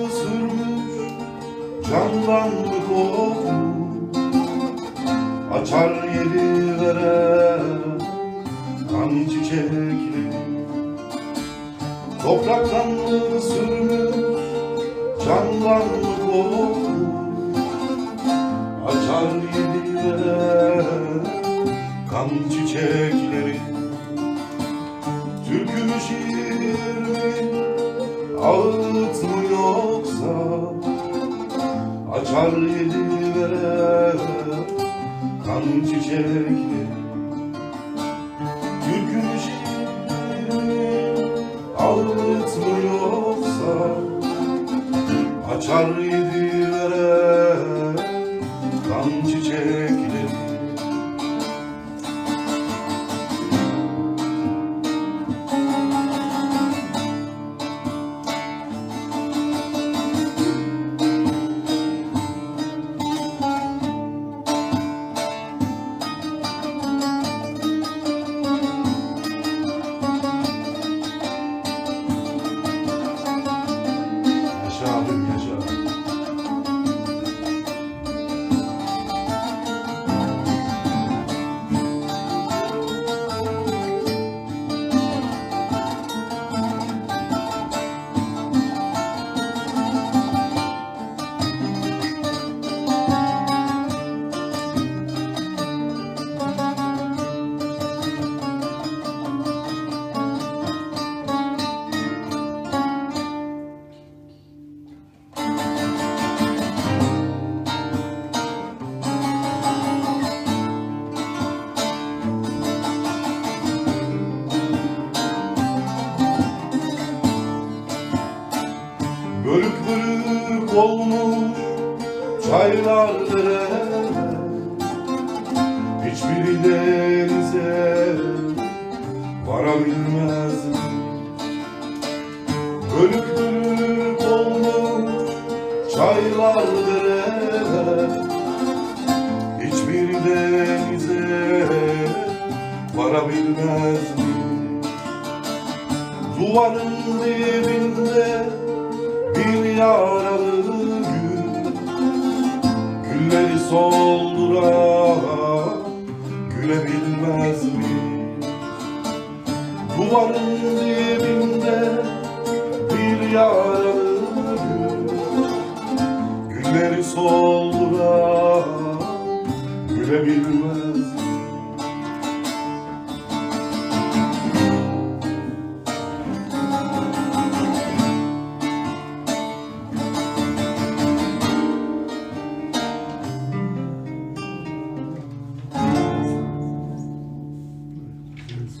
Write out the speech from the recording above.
Sürmüş, candan mı kopmuş Açar yedi vere kan çiçekleri Topraktan mı sürmüş, candan mı kopmuş Açar yedi vere kan çiçekleri Türkü mü şiir mi, ağıt mı yoksa Açar yedi vere kan çiçekleri. Türkü mü şiir mi, ağıt mı yoksa Açar yedi Bölük bölük olmuş çaylar dereler Hiçbiri denize varabilmez. Bölük bölük olmuş çaylar dereler Hiçbiri denize varabilmez. Mi? Duvarın dibinde kim yaralı gül Gülleri solduran Gülebilmez mi? Duvarın dibinde Bir yaralı gül Gülleri solduran Gülebilmez